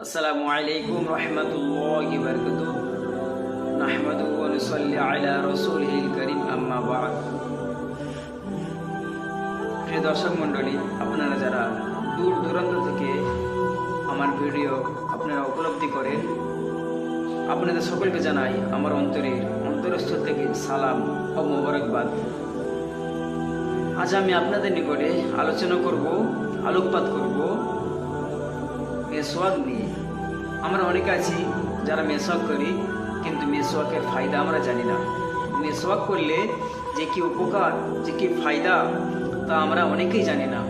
আসসালামু আলাইকুম রহমতুল্লাহি বরকত নাহমাদু ওয়া নুসাল্লি আলা রাসূলিল কারীম, আম্মা বা'দ। প্রিয় দর্শক মণ্ডলী, আপনারা যারা দূর দূরান্ত থেকে আমার ভিডিও আপনারা উপলব্ধি করেন, আপনাদের সকলকে জানাই আমার অন্তরের অন্তরস্থ থেকে সালাম ও মোবারকবাদ। আজ আমি আপনাদের নিকটে আলোচনা করব, আলোকপাত করব মেসওয়াক নিয়ে। আমরা অনেকে আছি যারা মেসওয়াক করি, কিন্তু মেসওয়াকের ফায়দা আমরা জানি না। মেসওয়াক করলে যে কি উপকার, যে কি ফায়দা, তা আমরা অনেকেই জানি না।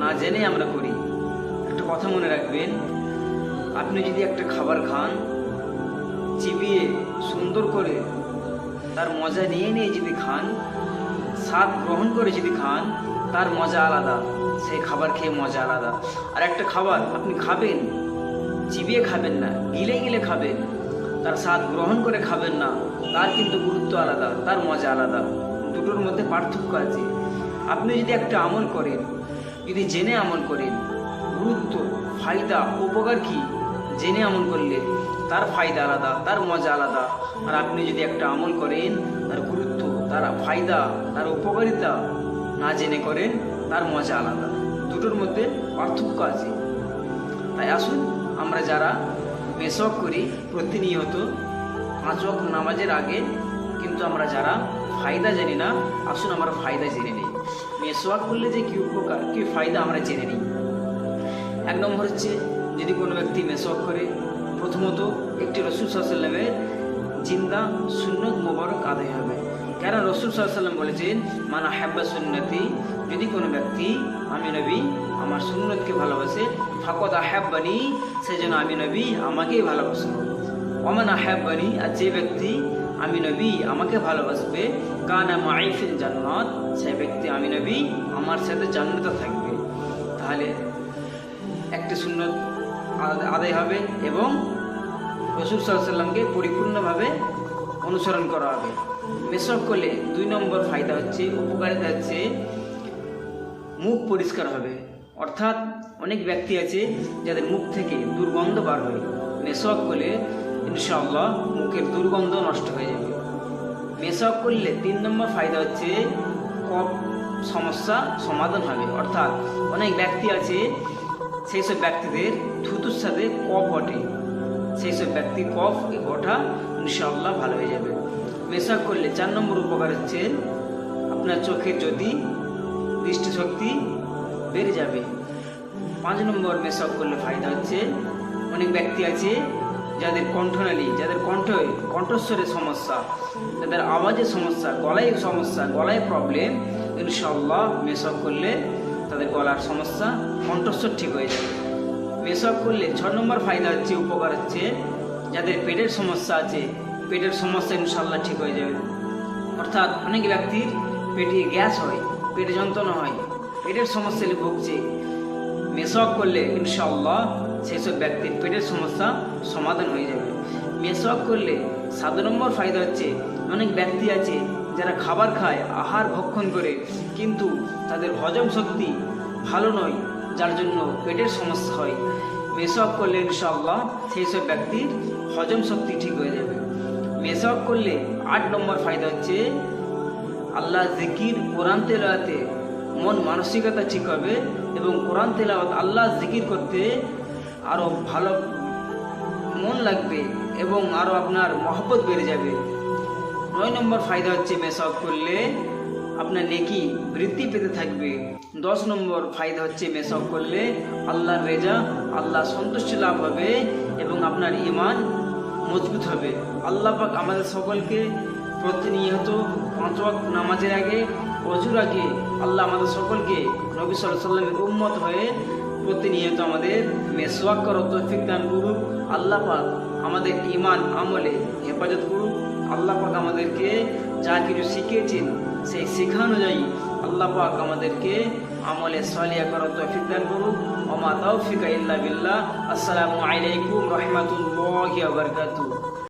না জেনে আমরা করি। একটা কথা মনে রাখবেন, আপনি যদি একটা খাবার খান, চিবিয়ে সুন্দর করে তার মজা নিয়ে নিয়ে যদি খান, স্বাদ গ্রহণ করে যদি খান তার মজা আলাদা সেই খাবার খেয়ে মজা আলাদা। আর একটা খাবার আপনি খাবেন, চিবিয়ে খাবেন না, গিলে গিলে খাবেন। তার স্বাদ গ্রহণ করে খাবেন না, তার কিন্তু গুরুত্ব আলাদা, তার মজা আলাদা। দুটোর মধ্যে পার্থক্য আছে। আপনি যদি একটা আমল করেন, যদি জেনে আমল করেন, গুরুত্ব, ফায়দা, উপকার কি? জেনে আমল করলে তার ফায়দা আলাদা, তার মজা আলাদা। আর আপনি যদি একটা আমল করেন, তার গুরুত্ব, তার ফায়দা, তার উপকারিতা না জেনে করেন তার মজা আলাদা। দুটোর মধ্যে পার্থক্য আছে। তাই আসুন আমরা যারা মেসক করি, প্রতিনিয়ত পাঁচ নামাজের আগে কিন্তু আমরা যারা ফায়দা জানি না, আসুন আমরা ফায়দা জেনে নিই। মেসওয়াক করলে যে কি উপকার, কি ফায়দা আমরা জেনে নিই। এক নম্বর হচ্ছে যদি কোনো ব্যক্তি মেসওয়াক করে, প্রথমত একটি রসুল সাল্লামের জিন্দা সুন্নত মোবারক আদায় হবে। কেন রসুল সাল্লাম বলেছেন, মানা হাব্বা সুন্নতি, যদি কোনো ব্যক্তি আমি নবী, আমার সুন্নতকে ভালোবাসে ফাকত সে যেন আমি নবী, আমাকেই ভালোবাসবো অমান আহাব্বানি, আর যে ব্যক্তি আমি নবী, আমাকে ভালোবাসবে, কানা মাইফিল জান্নাত, সে ব্যক্তি আমি নবী, আমার সাথে জান্নাতে থাকবে। তাহলে একটি সুন্নত আদ- আদায় হবে এবং রসুল সাল্লামকে পরিপূর্ণভাবে অনুসরণ করা হবে। মেসক করলে দুই নম্বর ফায়দা হচ্ছে, উপকারিতা হচ্ছে মুখ পরিষ্কার হবে। অর্থাৎ অনেক ব্যক্তি আছে যাদের মুখ থেকে দুর্গন্ধ বার হয়। মেসক করলে ইনশাআল্লাহ মুখের দুর্গন্ধ নষ্ট হয়ে যাবে। মেসক করলে তিন নম্বর ফায়দা হচ্ছে কফ সমস্যা সমাধান হবে। অর্থাৎ অনেক ব্যক্তি আছে সেই সব ব্যক্তিদের থুতুর সাথে কফ ওঠে সেই সব ব্যক্তি কফ ওঠা ইনশাআল্লাহ ভালো হয়ে যাবে। মেসাক করলে চার নম্বর উপকার হচ্ছে আপনার চোখের যদি দৃষ্টিশক্তি বেড়ে যাবে। পাঁচ নম্বর মেসাক করলে ফায়দা হচ্ছে অনেক ব্যক্তি আছে যাদের কণ্ঠনালী, যাদের কণ্ঠ, কণ্ঠস্বরের সমস্যা যাদের আওয়াজের সমস্যা, গলায় সমস্যা, গলায় প্রবলেম ইনশাল্লাহ মেসক করলে তাদের গলার সমস্যা কণ্ঠস্বর ঠিক হয়ে যাবে। মেসক করলে ছ নম্বর ফায়দা হচ্ছে, উপকার হচ্ছে যাদের পেটের সমস্যা আছে পেটের সমস্যা ইনশাল্লাহ ঠিক হয়ে যাবে। অর্থাৎ অনেক ব্যক্তির পেটে গ্যাস হয়, পেটে যন্ত্রণা হয়, পেটের সমস্যা ভুগছে। মেসক করলে ইনশাল্লাহ সেসব ব্যক্তির পেটের সমস্যা সমাধান হয়ে যাবে। মেসক করলে সাত নম্বর ফায়দা হচ্ছে অনেক ব্যক্তি আছে যারা খাবার খায়, আহার ভক্ষণ করে, কিন্তু তাদের হজম শক্তি ভালো নয়, যার জন্য পেটের সমস্যা হয়। মেশক করলে ইনশাল্লাহ সেই সব ব্যক্তির হজম শক্তি ঠিক হয়ে যাবে। মেসক করলে আট নম্বর ফায়দা হচ্ছে আল্লাহ জিকির, কোরআন তেলাওয়াতে মন মানসিকতা ঠিক হবে এবং কোরআন তেলাওয়াত আল্লাহ জিকির করতে আরও ভালো মন লাগবে এবং আরও আপনার মহব্বত বেড়ে যাবে। নয় নম্বর ফায়দা হচ্ছে মেসক করলে আপনার নেকি বৃদ্ধি পেতে থাকবে। দশ নম্বর ফায়দা হচ্ছে মেসক করলে আল্লাহর রেজা, আল্লাহ সন্তুষ্টি লাভ হবে এবং আপনার ইমান মজবুত হবে। আল্লাহ পাক আমাদের সকলকে প্রতিনিয়ত পাঁচ ওয়াক্ত নামাজের আগে, অজুর আগে আল্লাহ আমাদের সকলকে নবী সাল্লাহ সাল্লামের উম্মত হয়ে প্রতিনিয়ত আমাদের মেসওয়াক করার তৌফিক দান করুক। আল্লাহ পাক আমাদের ইমান আমলে হেফাজত করুক। আল্লাহ পাক আমাদেরকে যা কিছু শিখিয়েছেন, সেই শিখা অনুযায়ী আল্লাহ পাক আমাদেরকে আমলে সালিয়া করার তৌফিক দান করুক। ওমা তৌফিকা ইল্লা বিল্লাহ। আসসালামু আলাইকুম রহমতুল্লাহি ওয়া বারাকাতুহু।